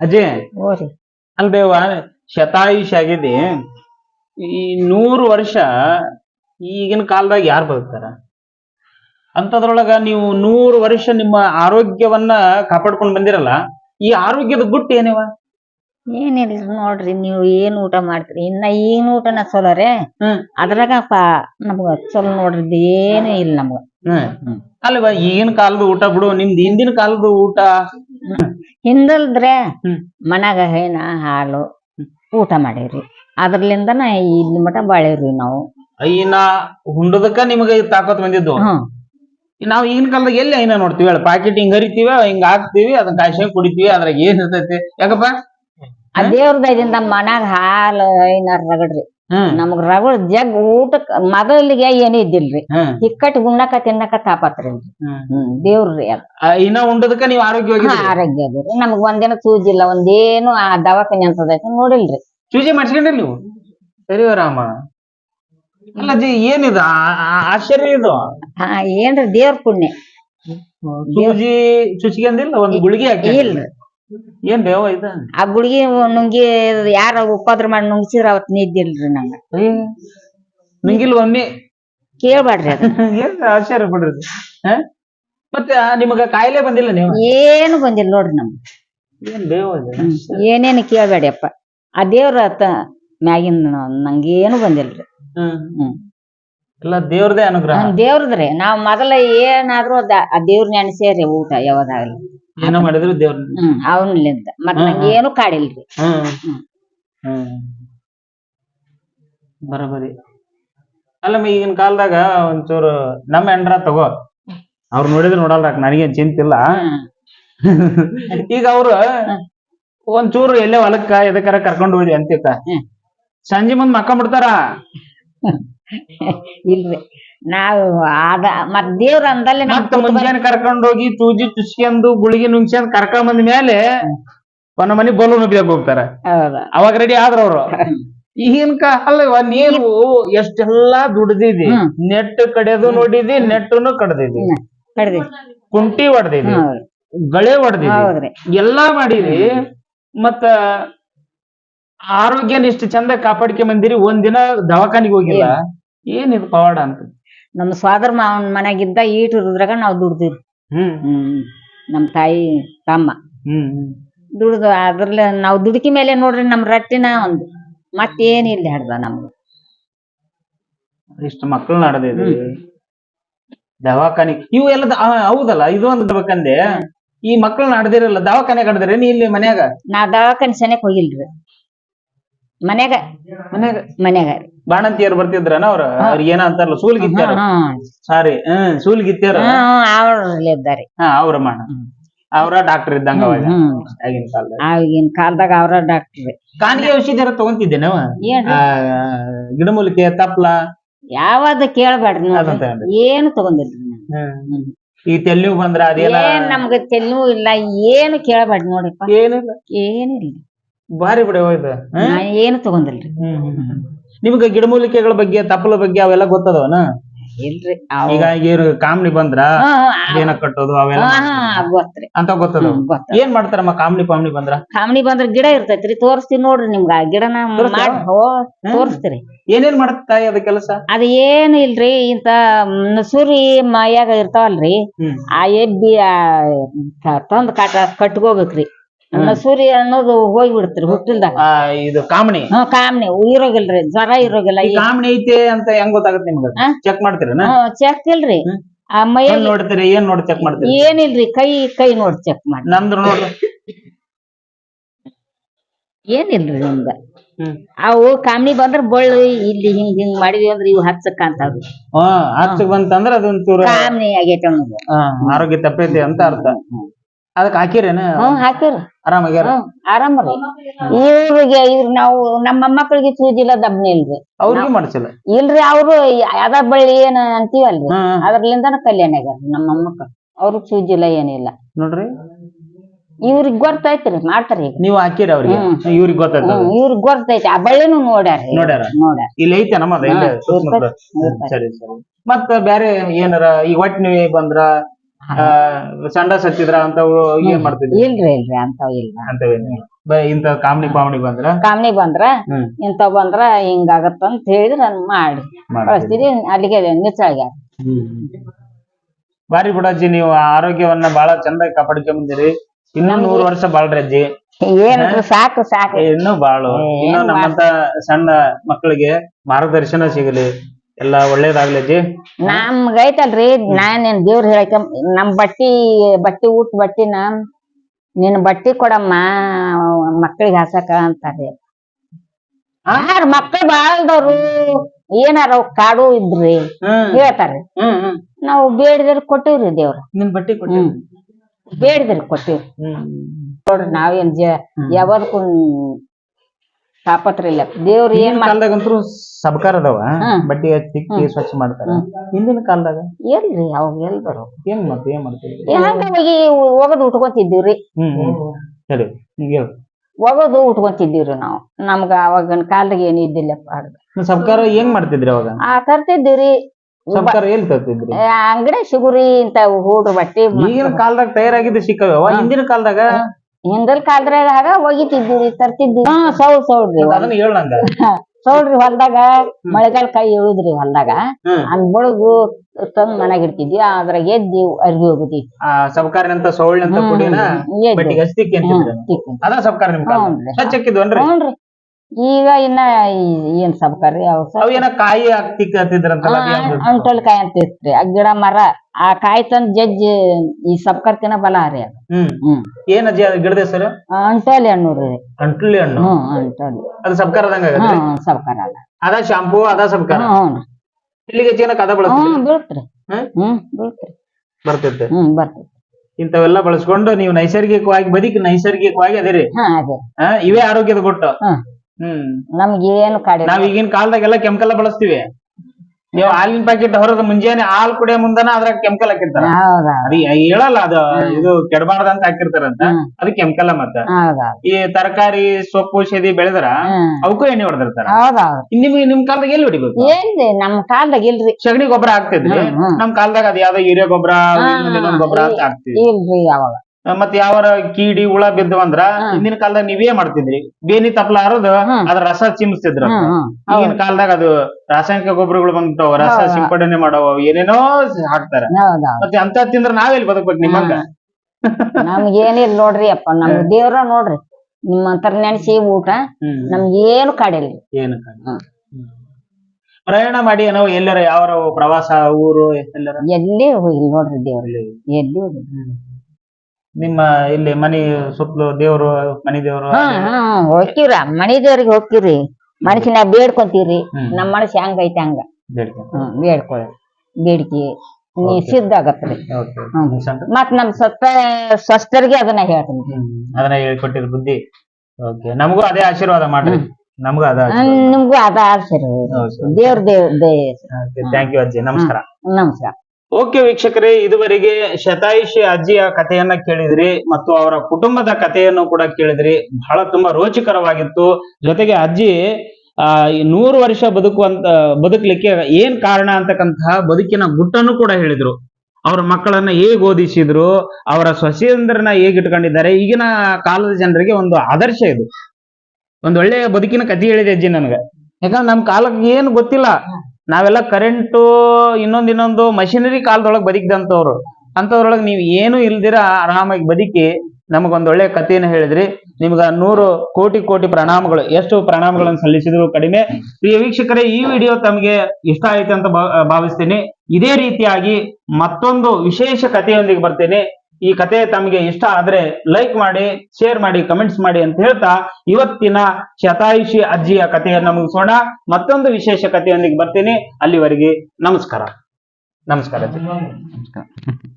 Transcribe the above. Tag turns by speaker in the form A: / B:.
A: ಅಜಯ್
B: ಅಲ್ದೇವ
A: ಅಲ್ಬೇವ ಶತಾಯುಷ್ ಆಗಿದೆ ಈ ನೂರು ವರ್ಷ ಈಗಿನ ಕಾಲದಾಗ ಯಾರು ಬದುಕ್ತಾರ? ಅಂತದ್ರೊಳಗ ನೀವು ನೂರು ವರ್ಷ ನಿಮ್ಮ ಆರೋಗ್ಯವನ್ನ ಕಾಪಾಡ್ಕೊಂಡ್ ಬಂದಿರಲ್ಲ ಈ ಆರೋಗ್ಯದ ಗುಟ್ಟು ಏನಿವ?
B: ಏನಿಲ್ಲ ನೋಡ್ರಿ ನೀವು ಏನ್ ಊಟ ಮಾಡ್ತೀರಿ? ಇನ್ನ ಏನ್ ಊಟನ ಚಲೋ ರೀ?
A: ಹ್ಮ್.
B: ಅದ್ರಾಗ ಪಾ ನಮ್ಗ ಚಲೋ ನೋಡ್ರಿ ಏನೂ ಏನು ಇಲ್ಲ ನಮ್ಗ.
A: ಹ್ಮ್. ಅಲ್ವಾ ಈಗಿನ ಕಾಲದ ಊಟ ಬಿಡು ನಿಮ್ದು ಹಿಂದಿನ ಕಾಲದ ಊಟ
B: ಹಿಂದಲ್ದ್ರೆ. ಮನ್ಯಾಗ ಹೈನ ಹಾಲು ಊಟ ಮಾಡೇವ್ರಿ. ಅದ್ರಲಿಂದನ ಇಲ್ಲಿ ಮಟ ಬಾಳೇವ್ರಿ ನಾವು.
A: ಐನ ಹುಂಡದಕ್ಕ ನಿಮಗೆ ತಾಕತ್ ಬಂದಿದ್ದು.
B: ಹ್ಮ್.
A: ನಾವ್ ಈಗಿನ ಕಾಲದಾಗ ಎಲ್ಲಿ ಐನ ನೋಡ್ತೀವಿ ಹೇಳ. ಪ್ಯಾಕೆಟ್ ಹಿಂಗ್ ಹರಿತೀವಿ ಹಿಂಗ್ ಹಾಕ್ತಿವಿ ಅದನ್ನ ಕಾಯಿಸಿ ಕುಡಿತೀವಿ ಅದ್ರಾಗ ಏನ್ ಇರ್ತೈತಿ. ಯಾಕಪ್ಪ?
B: ಆ ದೇವ್ರ ದಯದಿಂದ ಮನ್ಯಾಗ ಹಾಲು ಹೈನ ರಗಡ್ರಿ. ನಮಗ್ ರಗಳ ಜಗ್ ಊಟ ಮೊದಲಿಗೆ ಏನೂ ಇದ್ದಿಲ್ರಿ?
A: ಇಕ್ಕಟ್ಟು
B: ಗುಣಕ ಉಣ್ಣಕ ತಿನ್ನಕ ತಾಪತ್ರಿ
A: ಹ್ಮ್
B: ದೇವ್ರಿ ಅದ್.
A: ಇನ್ನ ಉಂಡದಕ್ಕ ನೀವು ಆರೋಗ್ಯವಾಗಿ
B: ಹಾ, ಆರೋಗ್ಯ ಅದ್ರಿ ನಮಗ್ ಒಂದೇನ ಸೂಜಿಲ್ಲ ಒಂದೇನು ಆ ದವಾಖಾನೆ ಅಂತದೈತಿ ನೋಡಿಲ್ರಿ.
A: ಸೂಜಿ ಮಾಡ್ಸ್ಕೊಂಡ್ರಿ ನೀವು? ಸರಿ ರಾಮ. ಅಲ್ಲ ಜಿ ಏನಿದ? ಆಶ್ಚರ್ಯ ಇದು.
B: ಹಾ ಏನ್ರಿ ದೇವ್ರ ಪುಣ್ಯ.
A: ಸೂಜಿ ಚುಚ್ಕೊಂಡಿಲ್ಲ ಒಂದು ಗುಳಿಗೆ ಹಾಕಿ
B: ಇಲ್ರಿ.
A: ಏನ್ ಬೇವ ಇದ?
B: ಆ ಗುಳಿಗೆ ನುಂಗಿ ಯಾರ ಉಪದ್ರ ಮಾಡಿ ನುಂಗಿಸಿದ್ರ ಅವತ್ ನಿದ್ದಿಲ್ರಿ ನಂಗ.
A: ನಿಂಗಿಲ್ ಒಮ್ಮೆ.
B: ಕೇಳ್ಬೇಡ್ರಿ ಅದ.
A: ಏನ್ ಆಶ್ಚರ್ಯ ಬಿಡ್ರಿ ಇದು? ಮತ್ತೆ ಆ, ನಿಮಗ ಕಾಯಿಲೆ ಬಂದಿಲ್ಲ ನೀವು?
B: ಏನು ಬಂದಿಲ್ಲ ನೋಡ್ರಿ ನಮ್ಗೆ.
A: ಏನ್ ಬೇವ ಇದು?
B: ಏನೇನು ಕೇಳ್ಬೇಡಿಯಪ್ಪ ಆ ದೇವ್ರ ಆತ ಮ್ಯಾಗಿನ ನಂಗೇನು ಬಂದಿಲ್ರಿ.
A: ಹ್ಮ್.
B: ಹ್ಮ್.
A: ಎಲ್ಲ ದೇವ್ರದೇ ಅನುಗ್ರಹ.
B: ದೇವ್ರದ್ರಿ. ನಾವ್ ಮೊದಲ ಏನಾದ್ರೂ ಅದ- ಆ ದೇವ್ರ ನೆನ್ಸೇರಿ ಊಟ ಯಾವ್ದಾಗ್ಲಿ.
A: ಏನೋ ಮಾಡಿದ್ರು ದೇವ್ರ
B: ಹ್ಮ್ ಅವನ್ಲಿಂದ ಮತ್ ಏನು ಕಾಡಿಲ್ರಿ.
A: ಹ್ಮ್
B: ಹ್ಮ್.
A: ಹ್ಮ್ ಬರೋಬರಿ. ಅಲ್ಲಮ್ಮ ಈಗಿನ ಕಾಲದಾಗ ಒಂಚೂರು ನಮ್ಮ ಹೆಂಡ್ರ ತಗೋ. ಅವ್ರು ನೋಡಿದ್ರೆ ನೋಡಲ್ಲ ನನಗೇನ್ ಚಿಂತಿಲ್ಲ ಈಗ ಅವ್ರು ಒಂಚೂರು ಎಲ್ಲೇ ಹೊಲಕ್ಕ ಎದಕ್ಕಾರ ಕರ್ಕೊಂಡು ಹೋಗಿ ಅಂತಿತ್ತ
B: ಹ್ಮ್.
A: ಸಂಜೆ ಮುಂದ್ ಮಕ್ಕಂಬಿಡ್ತಾರ?
B: ಇಲ್ರಿ. ನಾವು ಅದ ಮತ್ ದೇವ್ರ ಅಂದಲ್ಲಿ ನಮ್
A: ಮತ್ತ ಮುಂಜಾನೆ ಕರ್ಕೊಂಡ್ ಹೋಗಿ ತೂಜಿ ಚುಚ್ಕೊಂಡು ಗುಳಿಗೆ ನುಂಗ್ಸ್ಕೊಂಡ್ ಕರ್ಕೊಂಡ್ ಬಂದ ಮೇಲೆ ಒಂದ್ ಮನಿ ಬಲೂನ್ ಉಪಯೋಗ ಹೋಗ್ತಾರ.
B: ಹೌದ.
A: ಅವಾಗ ರೆಡಿ ಆದ್ರ ಅವ್ರು. ಈಗಿನ ಕಾಲ ನೀರು ಎಷ್ಟೆಲ್ಲಾ ದುಡ್ದಿದಿ
B: ಹ್ಮ್.
A: ನೆಟ್ ಕಡೆದು ನೋಡಿದಿ ನೆಟ್ಟನು ಕಡ್ದಿದಿ.
B: ಕಡ್ದಿ
A: ಕುಂಟಿ ಹೊಡ್ದಿದಿ. ಗಳೆ ಹೊಡ್ದಿದಿ.
B: ಹೌದ್ರಿ.
A: ಎಲ್ಲಾ ಮಾಡಿರಿ ಮತ್ತ ಆರೋಗ್ಯನ ಇಷ್ಟು ಚಂದ ಕಾಪಾಡ್ಕೊಂಡ್ ಬಂದಿರಿ ಒಂದಿನ ದವಾಖಾನಿಗೆ ಹೋಗಿಲ್ಲ. ಏನಿದು ಪವಾಡ ಅಂತ.
B: ನಮ್ ಸ್ವಾದರ್ ಮಾವನ್ ಮನ್ಯಾಗಿದ್ದ ಈಟ್ ಇರುದ್ರಾಗ ನಾವ್ ದುಡ್ದಿವಿ
A: ಹ್ಮ್.
B: ಹ್ಮ್. ನಮ್ ತಾಯಿ ತಮ್ಮ. ದುಡ್ದು ಅದ್ರಲ್ಲ ನಾವ್ ದುಡುಕಿ ಮೇಲೆ ನೋಡ್ರಿ ನಮ್ ರಟ್ಟಿನ ಒಂದು. ಮತ್ತೇನಿಲ್ಲ ಹಿಡ್ದ ನಮ್ಗೆ
A: ಇಷ್ಟು ಮಕ್ಕಳು ನಡೆದಿದೆ ದವಾಖಾನೆ ಇವು ಎಲ್ಲ ದ- ಆ, ಹೌದಲ್ಲ ಇದು ಒಂದು ಬೇಕಂದೆ. ಈ ಮಕ್ಕಳು ನಡೆದಿರಲ್ಲ ದವಾಖಾನೆ ಕಡ್ದಿರಿ ನೀ ಇಲ್ಲಿ ಮನ್ಯಾಗ?
B: ನಾ ದವಾಖಾನೆ ಸನಿಕ್ ಹೋಗಿಲ್ರಿ. ಮನ್ಯಾಗ.
A: ಮನ್ಯಾಗ?
B: ಮನ್ಯಾಗ. ರೀ.
A: ಬಾಣಂತಿಯರು ಬರ್ತಿದ್ರನ ಅವ್ರ? ಅವ್ರಿಗೆ ಏನ ಅಂತಾರಲ್ಲ ಸೂಲ್ಗಿತ್ತಾರ
B: ಹ್ಮ್ ಹ್ಮ್
A: ಸಾರಿ ಹ್ಮ್ ಸೂಲ್ಗಿತ್ತಾರ
B: ಹ್ಮ್ ಅವ್ರಲ್ಲಿ ಇದ್ದಾರೆ.
A: ಹಾ ಅವ್ರ ಮಾಡ. ಅವ್ರ ಡಾಕ್ಟರ್ ಇದ್ದಂಗ ಅವಾಗ. ಆಗಿನ ಕಾಲದಾಗ
B: ಆಗಿನ ಕಾಲದಾಗ ಅವ್ರ ಡಾಕ್ಟರ್
A: ಕಾನಿಗೆ ಔಷಧಿ ಎಲ್ಲ ತಗೊಂತಿದ್ದೆ ನಾವ? ಗಿಡಮೂಲಿಕೆ ತಪ್ಲ?
B: ಯಾವಾದ ಕೇಳಬೇಡ್ರಿ ಏನು ತಗೊಂಡಿಲ್ರಿ
A: ಈ ತೆಲ್ಲು ಬಂದ್ರ ಅದೇನ?
B: ನಮ್ಗ ತೆಲ್ಲು ಇಲ್ಲ ಏನು ಕೇಳಬೇಡ್ರಿ ನೋಡಿಪ್ಪ
A: ಏನಿಲ್ಲ.
B: ಏನಿಲ್ಲ.
A: ಬಾರಿ ಬಿಡ ಹೋಯ್ತು
B: ಏನು ತಗೊಂಡಿಲ್ರಿ.
A: ನಿಮ್ಗ ಗಿಡಮೂಲಿಕೆಗಳ ಬಗ್ಗೆ ತಪ್ಪಲ ಬಗ್ಗೆ ಅವೆಲ್ಲ ಗೊತ್ತದವನ?
B: ಇಲ್ರಿ
A: ಈಗ ಇವ್ರು ಬಂದ್ರ ಏನ ಕಟ್ಟೋದು ಅವೆಲ್ಲ
B: ಗೊತ್ತ್ರಿ.
A: ಅಂತ ಗೊತ್ತದ. ಏನ್ ಮಾಡ್ತಾರಮ್ಮ ಕಾಮ್ನಿ ಪಾಮ್ನಿ ಬಂದ್ರ?
B: ಕಾಮಣಿ ಬಂದ್ರ ಗಿಡ ಇರ್ತೈತ್ರಿ ತೋರಿಸ್ತೀನಿ ನೋಡ್ರಿ ನಿಮ್ಗ. ಆ ಗಿಡನ
A: ತೋರ್ಸ್ತೀರಾ?
B: ಮಾಡಿ ತೋರಿಸ್ತೀರಿ.
A: ಏನೇನ್ ಮಾಡತ್ತ ತಾಯಿ ಅದ ಕೆಲಸ?
B: ಅದ ಏನು ಇಲ್ರಿ ಇಂತ ಸುರಿ ಮೈಯಾಗ ಇರ್ತಾವಲ್ರಿ ಆ ಎಬ್ಬಿ ತಂದ್ ಕಾಟ ಕಟ್ಕೋಬೇಕ್ರಿ ನಸುರಿ ಅನ್ನೋದು ಹೋಗಿ ಬಿಡ್ತ್ರಿ ಹುಟ್ಟಿಲ್ದಾಗ.
A: ಆ ಇದು ಕಾಮಣಿ
B: ಹಾ ಕಾಮಣಿ ಇರೋಗಿಲ್ರಿ ಜ್ವರ ಇರೋಗಿಲ್ಲ
A: ಈ ಕಾಮಣಿ ಐತೆ ಅಂತ ಹೆಂಗ್ ಗೊತ್ತಾಗತ್ತೆ ನಿಮ್ಗೆ? ಚೆಕ್ ಮಾಡ್ತೀರನ?
B: ಹ್ಮ್ ಚೆಕ್ ಇಲ್ರಿ. ಆ
A: ಏನ್ ನೋಡ್ತೀರಿ ಏನ್ ನೋಡಿ ಚೆಕ್ ಮಾಡ್ತೀರಿ?
B: ಏನಿಲ್ರಿ ಕೈ ಕೈ ನೋಡಿ ಚೆಕ್ ಮಾಡಿ.
A: ನಮ್ದು ನೋಡ್ರಿ
B: ಏನಿಲ್ರಿ
A: ನಮ್ದ?
B: ಅವು ಕಾಮ್ನಿ ಬಂದ್ರ ಬಳ್ಳಿ ಇಲ್ಲಿ ಹಿಂಗ್ ಹಿಂಗ್ ಮಾಡಿದ್ವಿ ಅಂದ್ರೆ ಇವು ಹಚ್ಚಕ್ ಅಂತ
A: ಹಾ ಹಚ್ಚಕ್ ಬಂತಂದ್ರ ಅದೊಂಚೂರು
B: ಕಾಮ್ನಿ ಆಗೈತೆ ಅನ್ನೋದು
A: ಹಾ, ಆರೋಗ್ಯ ತಪ್ಪೈತಿ ಅಂತ ಅರ್ಥ. ಅದಕ್ಕೆ ಹಾಕಿರೇನ?
B: ಹ್ಮ್ ಹಾಕಿರ
A: ಆರಾಮಾಗ್ಯಾರ?
B: ಹ್ಮ್ ಆರಾಮ್ರಿ. ಇವ್ರಿಗೆ ಇವ್ರ ನಾವು ನಮ್ಮ ಮೊಮ್ಮಕ್ಕಳಿಗೆ ಸೂಜಿಲ್ಲ ದಬ್ನಿ ಇಲ್ರಿ.
A: ಅವ್ರಿಗೆ ಮಾಡ್ಸಿಲ್ಲ?
B: ಇಲ್ರಿ ಅವ್ರು ಅದ ಬಳ್ಳಿ ಏನ ಅಂತೀವಲ್ರಿ
A: ಹ್ಮ್
B: ಅದ್ರಲಿಂದನ ಕಲ್ಯಾಣ ಆಗ್ಯಾರ ನಮ್ಮ ಮೊಮ್ಮಕ್ಕಳು ಅವ್ರಿಗೆ ಸೂಜಿಲ್ಲ ಏನಿಲ್ಲ.
A: ನೋಡ್ರಿ.
B: ಇವ್ರಿಗೆ ಗೊತ್ತೈತ್ರಿ ಮಾಡ್ತಾರ ಈಗ.
A: ನೀವು ಹಾಕಿರಿ ಅವ್ರಿಗೆ.
B: ಹ್ಮ್.
A: ಇವ್ರಿಗೆ ಗೊತ್ತಾಯ್ತು
B: ಹ್ಮ್ ಇವ್ರಿಗೆ ಗೊತ್ತೈತಿ ಆ ಬಳ್ಳಿನೂ ನೋಡ್ಯಾರ್ರಿ.
A: ನೋಡ್ಯಾರ?
B: ನೋಡ್ಯಾರ.
A: ಇಲ್ಲಿ ಐತೆ ನಮ್ಮದ ಇಲ್ಲಿ
B: ಹಾ,
A: ಸುತ್ತಮುತ್ತ
B: ಇರ್ತೈತಿ.
A: ಸರಿ ಸರಿ. ಮತ್ತ ಬ್ಯಾರೆ ಏನಾರ ಈ ಒಟ್ಟಿನ ನೋವು ಬಂದ್ರ ಸಂಡ ಸತ್ತಿದ್ರ ಅಂತ ಏನ್ ಮಾಡ್ತಿದ್ರಿ.
B: ಇಲ್ರಿ ಇಲ್ರಿ ಅಂತವ್ ಇಲ್ಲ.
A: ಅಂತವೇನಿಲ್ಲ ಇಂತ ಕಾಮಿಡಿ ಬಂದ್ರ?
B: ಕಾಮನಿ ಬಂದ್ರ? ಇಂತ ಬಂದ್ರ ಹಿಂಗಾಗತ್ತ ಅಂತ ಹೇಳಿದ್ರ ನಾನ್ ಮಾಡಿ. ಕಳಿಸ್ತೀರಿ ಅಲ್ಲಿಗೆ ನಿಚ್ಚಾಗ್ಯಾರ
A: ಬಾರಿ ಬಿಡಜ್ಜಿ ನೀವು ಆರೋಗ್ಯವನ್ನ ಬಹಳ ಚಂದ ಕಾಪಾಡ್ಕೊಂಬಂದಿರಿ ಇನ್ನೂ ನೂರು ವರ್ಷ ಬಾಳ್ರಿ ಅಜ್ಜಿ
B: ಏನ್ರಿ ಸಾಕು ಸಾಕು.
A: ಇನ್ನೂ ಬಾಳು. ಇನ್ನೂ ನಮ್ಮಂತ ಸಣ್ಣ ಮಕ್ಕಳಿಗೆ ಮಾರ್ಗದರ್ಶನ ಸಿಗಲಿ. ಎಲ್ಲಾ ಒಳ್ಳೇದಾಗ್ಲಿ ಅಜ್ಜಿ.
B: ನಮ್ಗ ಐತಲ್ರಿ ನಾನೇನ್ ದೇವ್ರ ಹೇಳಕ ನಮ್ ಬಟ್ಟಿ ಬಟ್ಟಿ ಊಟ ಬಟ್ಟಿನ ನಿನ್ ಬಟ್ಟಿ ಕೊಡಮ್ಮ ಮಕ್ಳಿಗೆ ಹಾಸಕ ಅಂತಾರೆ ಯಾರ ಮಕ್ಳು ಬಾಳ್ದವ್ರು ಏನಾರ ಅವ್ ಕಾಡು ಇದ್ರಿ
A: ಹೇಳ್ತಾರೆ
B: ಹೇಳ್ತಾರ್ರಿ.
A: ಹ್ಮ್ ಹ್ಮ್.
B: ನಾವು ಬೇಡಿದ್ರ ಕೊಟ್ಟಿವ್ರಿ ದೇವ್ರ.
A: ನಿನ್ ಬಟ್ಟಿ ಕೊಟ್ಟಿ
B: ಹ್ಮ್. ಬೇಡಿದ್ರ ಕೊಟ್ಟಿವ್ರಿ ನೋಡ್ರಿ ನಾವೇನ್ ಜ. ಯಾವದಕ್ಕೂ ತಾಪತ್ರ ಇಲ್ಲ. ದೇವ್ರ ಏನ್ ಮಾಡ್
A: ಕಾಲದಾಗಂತೂ ಸಬಕಾರ ಅದಾವ. ಬಟ್ಟಿ ತಿಕ್ಕಿ ಸ್ವಚ್ಛ ಮಾಡ್ತಾರ. ಹಿಂದಿನ ಕಾಲದಾಗ?
B: ಎಲ್ರಿ ಅವಾಗ ಎಲ್ ಬರೋ.
A: ಏನ್ ಮಾಡ್ತೀವಿ ಏನ್ ಮಾಡ್ತೀವಿ
B: ಹಂಗ ಹೋಗಿ ಹೋಗೋದು ಉಟ್ಕೊಂತಿದ್ದೀವ್ರಿ.
A: ಹ್ಮ್ ಹ್ಮ್. ಸರಿ ಈಗ ಹೇಳು.
B: ಹೋಗೋದು ಉಟ್ಕೊಂತಿದ್ದೀವ್ರಿ ನಾವು. ನಮ್ಗ ಅವಾಗಿನ ಕಾಲದಾಗ ಏನು ಇದ್ದಿಲ್ಲಪ್ಪ ಅಡ್ಗ
A: ಸಬ್ಕಾರ ಏನ್ ಮಾಡ್ತಿದ್ರಿ ಅವಾಗ?
B: ಆ ತರ್ತಿದ್ದೀವ್ರಿ.
A: ಸಬ್ಕಾರ ಎಲ್ಲಿ ತರ್ತಿದ್ರಿ?
B: ಅಂಗಡಿ ಶುಗುರಿ ಇಂತ ಹೂಡ್ರು ಬಟ್ಟಿ
A: ಈಗಿನ ಕಾಲದಾಗ ತಯಾರಾಗಿದ್ದು ಸಿಕ್ಕವ ಹಿಂದಿನ ಕಾಲದಾಗ
B: ಹಿಂದಲ್ ಕಾಲದ್ರಾಗ ಆಗ ಒಗಿತಿದ್ದೀವ್ರಿ ತರ್ತಿದ್ವಿ ಹಾ ಸೌಡ್ ಸೌಡ್ರಿ
A: ಅದನ್ನ
B: ಹೊಲ್ದಾಗ ಮಳೆಗಾಲ ಕೈ ಇಳುದ್ರಿ ಹೊಲ್ದಾಗ.
A: ಹ್ಮ್.
B: ಬೆಳಗು ತಂದ್ ಮನೆಗ್ ಇಡ್ತಿದ್ವಿ ಅದ್ರಾಗ ಎದ್ದಿ ಅರ್ಗಿ ಹೋಗುದಿ
A: ಆ ಸಬ್ಕಾರಿನಂತ ಸೊಳ್ಳಿನಂತ ಪುಡಿನ ಬಟ್ಟಿಗೆ ಹಚ್ತಿಕ್ಕಿ ಅಂತಿದ್ರು ಅದ ಸಬ್ಕಾರ ನಿಮ್ ಕಾಲ. ಹಚ್ಚಕ್ಕಿದ್ವನ್ರಿ
B: ಹ್ಞೂನ್ರಿ. ಈಗ ಇನ್ನ ಈ- ಏನ್ ಸಬ್ಕರ್ರಿ ಅವ್
A: ಅವ್ ಏನ ಕಾಯಿ ಹಾಕ್ತಿಕ್ ಅಂತಿದ್ರಂತಲ್ಲ ಅದ್ ಯಾವ್ದು?
B: ಅಂಟಲ್ ಕಾಯಿ ಅಂತ ಇತ್ರಿ ಆ ಗಿಡ ಮರ ಆ ಕಾಯಿ ತಂದ್ ಜಜ್ಜಿ ಈ ಸಬ್ಕರ್ಕಿನ ಬಲ ರೀ ಅದು.
A: ಹ್ಮ್.
B: ಹ್ಮ್.
A: ಏನ್ ಅಜ್ಜಿ ಅದು ಗಿಡದ ಹೆಸರು?
B: ಅಂಟಲಿ ಹಣ್ಣುರಿ
A: ಅಂಟ್ಲಿ ಹಣ್ಣು.
B: ಹ್ಮ್ ಅಂಟಲಿ
A: ಅದು ಸಬ್ಕರ್ ಆಗತ್ರಿ
B: ಹ್ಮ್ ಸಬ್ಕರ್ ಅಲ್ಲ
A: ಅದ ಶಾಂಪೂ ಅದ ಸಬ್ಕಾರ
B: ಹ್ಮ್
A: ಇಲ್ಲಿಗೆ ಜೀವನ ಕದ ಬಳಸ್ತೀರಿ?
B: ಹ್ಮ್ ಬೀಳ್ತ್ರಿ.
A: ಹ್ಮ್?
B: ಹ್ಮ್ ಬೀಳ್ತ್ರಿ.
A: ಬರ್ತೈತೆ.
B: ಹ್ಮ್ ಬರ್ತೈತಿ.
A: ಇಂಥವೆಲ್ಲ ಬಳಸ್ಕೊಂಡು ನೀವು ನೈಸರ್ಗಿಕವಾಗಿ ಬದುಕಿ ನೈಸರ್ಗಿಕವಾಗಿ ಅದಿರಿ
B: ಹಾ ಅದೇ
A: ಆ, ಇವೇ ಆರೋಗ್ಯದ ಗುಟ್ಟು.
B: ಹ್ಮ್
A: ಹ್ಮ್.
B: ನಮ್ಗೆ ಏನು
A: ನಾವ್ ಈಗಿನ ಕಾಲದಾಗೆಲ್ಲ ಕೆಮಿಕಲ್ ಬಳಸ್ತೀವಿ. ನೀವು ಹಾಲಿನ ಪ್ಯಾಕೆಟ್ ಹೊರದ ಮುಂಜಾನೆ ಹಾಲ್ ಕುಡಿಯೋ ಮುಂದಾನ ಅದ್ರಾಗ ಕೆಮಿಕಲ್ ಹಾಕಿರ್ತಾರ.
B: ಹೌದಾ
A: ಅದು ಹೇಳಲ್ಲ ಅದು ಇದು ಕೆಡಬಾರ್ದ ಅಂತ
B: ಹಾಕಿರ್ತಾರಂತ.
A: ಅದು ಕೆಮಿಕಲ್ ಮತ್ತ.
B: ಹೌದಾ
A: ಈ ತರಕಾರಿ ಸೊಪ್ಪು ಔಷಧಿ ಬೆಳೆದ್ರ ಅವಕ್ಕೂ ಎಣ್ಣೆ ಹೊಡೆದಿರ್ತಾರ.
B: ನಿಮ್ಗೆ
A: ನಿಮ್ ಕಾಲದಾಗ ಎಲ್ಲಿ ಹೊಡಿಬೇಕು?
B: ಏನ್ರಿ ನಮ್ ಕಾಲದಾಗ ಇಲ್ರಿ.
A: ಸಗಣಿ ಗೊಬ್ಬರ ಹಾಕ್ತಿದ್ರಿ. ನಮ್ ಕಾಲದಾಗ ಅದ್ ಯಾವ್ದೋ ಯೂರಿಯಾ ಗೊಬ್ಬರ ಇನ್ನೊಂದ್ ಗೊಬ್ಬರ ಅಂತ ಹಾಕ್ತಿವಿ
B: ಇಲ್ರಿ ಅವಾಗ
A: ಮತ್ ಯಾವಾರ ಕೀಡಿ ಹುಳ ಬಿದ್ದು ಅಂದ್ರ. ಹಿಂದಿನ ಕಾಲದಾಗ ನೀವೇ ಮಾಡ್ತಿದ್ರಿ. ಬೇನಿ ತಪ್ಲ ಹರದು. ಅದ್ರ ರಸ ಚಿಮ್ಸ್ತಿದ್ರ ಈಗಿನ ಕಾಲದಾಗ ಅದು ರಾಸಾಯನಿಕ ಗೊಬ್ಬರಗಳು ಬಂದ್ಬಿಟ್ಟವ ರಸ
B: ಸಿಂಪಡನೆ
A: ಸಿಂಪಡಣೆ ಮಾಡವ ಏನೇನೋ ಹಾಕ್ತಾರ. ಮತ್ತೆ ಅಂತ ತಿಂದ್ರ ನಾವೆಲ್ಲಿ ಬದುಕ್ಬೇಕು ನಿಮ್ಮಂಗ
B: ನಮ್ಗೆ ಏನಿಲ್ಲ ನೋಡ್ರಿ ಅಪ್ಪ ನಮ್ ದೇವ್ರ ನೋಡ್ರಿ. ನಿಮ್ಮಂತರ ನೆನ್ಸಿ ಊಟ
A: ಹ್ಮ್.
B: ನಮ್ಗೆ ಏನು ಕಾಡಿಲ್ರಿ
A: ಏನು
B: ಹ್ಮ್.
A: ಪ್ರಯಾಣ ಮಾಡಿ ಏನೋ ಎಲ್ಲರ ಯಾವ ಪ್ರವಾಸ ಊರು ಎಲ್ಲರ?
B: ಎಲ್ಲಿ ಹೋಗಿಲ್ಲ ನೋಡ್ರಿ ದೇವ್ರ. ಎಲ್ಲಿ ಹೋಗಿಲ್ಲ.
A: ನಿಮ್ಮ ಇಲ್ಲಿ ಮನಿ ಸುತ್ತಲೂ ದೇವ್ರು ಮನಿ ದೇವ್ರು
B: ಹಾ ಹಾ ಹೋಗ್ತೀವ್ರ. ಮನಿ ದೇವ್ರಿಗೆ ಹೋಗ್ತೀವ್ರಿ. ಮನಸ್ಸಿನ ಬೇಡ್ಕೊಂತೀವ್ರಿ.
A: ಹ್ಮ್.
B: ನಮ್ ಮನಸ್ಸು ಹೆಂಗ್ ಐತೆ ಹಂಗ.
A: ಬೇಡ್ಕೆ.
B: ಹ್ಮ್ ಬೇಡ್ಕೊಳ್ಳಿ ಬೇಡಿಕೆ. ನೀ ಸಿದ್ಧ ಆಗತ್ರಿ
A: Okay.
B: ಹ್ಮ್. ಮತ್ ನಮ್ ಸತ್ತ ಸ್ವಸ್ಥರಿಗೆ ಅದನ್ನ ಹೇಳ್ತೀನಿ.
A: ಹ್ಮ್. ಅದನ್ನ ಹೇಳ್ಕೊಟ್ಟಿದ್ ಬುದ್ಧಿ. ಓಕೆ ನಮಗೂ ಅದೇ ಆಶೀರ್ವಾದ ಮಾಡ್ರಿ. ನಮಗೂ ಅದ
B: ನಿಮ್ಗೂ ಅದ ಆಶೀರ್ವಾದ. ದೇವ್ರ ದೇವ್ ದೇ
A: ಥ್ಯಾಂಕ್ ಯು ಅಜ್ಜಿ. ನಮಸ್ಕಾರ.
B: ನಮಸ್ಕಾರ.
A: ಓಕೆ ವೀಕ್ಷಕರೇ, ಇದುವರೆಗೆ ಶತಾಯುಷಿ ಅಜ್ಜಿಯ ಕಥೆಯನ್ನ ಕೇಳಿದ್ರಿ ಮತ್ತು ಅವರ ಕುಟುಂಬದ ಕಥೆಯನ್ನು ಕೂಡ ಕೇಳಿದ್ರಿ. ಬಹಳ ತುಂಬಾ ರೋಚಕರವಾಗಿತ್ತು. ಜೊತೆಗೆ ಅಜ್ಜಿ, ಆ ನೂರು ವರ್ಷ ಬದುಕುವಂತ, ಬದುಕಲಿಕ್ಕೆ ಏನ್ ಕಾರಣ ಅಂತಕ್ಕಂತಹ ಬದುಕಿನ ಗುಟ್ಟನ್ನು ಕೂಡ ಹೇಳಿದ್ರು. ಅವರ ಮಕ್ಕಳನ್ನ ಹೇಗೆ ಓದಿಸಿದ್ರು, ಅವರ ಸ್ವಸೇಂದ್ರನ ಹೇಗೆ ಇಟ್ಕೊಂಡಿದ್ದಾರೆ, ಈಗಿನ ಕಾಲದ ಜನರಿಗೆ ಒಂದು ಆದರ್ಶ ಇದು. ಒಂದ್ ಒಳ್ಳೆಯ ಬದುಕಿನ ಕಥೆ ಹೇಳಿದೆ ಅಜ್ಜಿ ನನಗೆ. ಯಾಕಂದ್ರೆ ನಮ್ ಕಾಲಕ್ಕೆ ಏನು ಗೊತ್ತಿಲ್ಲ. ನಾವೆಲ್ಲ ಕರೆಂಟು, ಇನ್ನೊಂದು ಇನ್ನೊಂದು ಮಷಿನರಿ ಕಾಲದೊಳಗೆ ಬದುಕಿದಂಥವ್ರು. ಅಂಥದ್ರೊಳಗೆ ನೀವು ಏನು ಇಲ್ದಿರ ಆರಾಮಾಗಿ ಬದುಕಿ, ನಮಗೊಂದು ಒಳ್ಳೆ ಕಥೆಯನ್ನು ಹೇಳಿದ್ರಿ. ನಿಮ್ಗ ನೂರು ಕೋಟಿ ಕೋಟಿ ಪ್ರಣಾಮಗಳು. ಎಷ್ಟು ಪ್ರಣಾಮಗಳನ್ನು ಸಲ್ಲಿಸಿದ್ರು ಕಡಿಮೆ. ಪ್ರಿಯ ವೀಕ್ಷಕರೇ, ಈ ವಿಡಿಯೋ ತಮಗೆ ಇಷ್ಟ ಆಯ್ತು ಅಂತ ಭಾವಿಸ್ತೀನಿ. ಇದೇ ರೀತಿಯಾಗಿ ಮತ್ತೊಂದು ವಿಶೇಷ ಕಥೆಯೊಂದಿಗೆ ಬರ್ತೇನೆ. ಈ ಕತೆ ತಮಗೆ ಇಷ್ಟ ಆದ್ರೆ ಲೈಕ್ ಮಾಡಿ ಶೇರ್ ಮಾಡಿ ಕಮೆಂಟ್ಸ್ ಮಾಡಿ ಅಂತ ಹೇಳ್ತಾ ಇವತ್ತಿನ ಶತಾಯುಷಿ ಅಜ್ಜಿಯ ಕಥೆಯನ್ನು ಮುಗಿಸೋಣ. ಮತ್ತೊಂದು ವಿಶೇಷ ಕಥೆಯೊಂದಿಗೆ ಬರ್ತೀನಿ. ಅಲ್ಲಿವರೆಗೆ ನಮಸ್ಕಾರ. ನಮಸ್ಕಾರ ಅಜ್ಜಿ.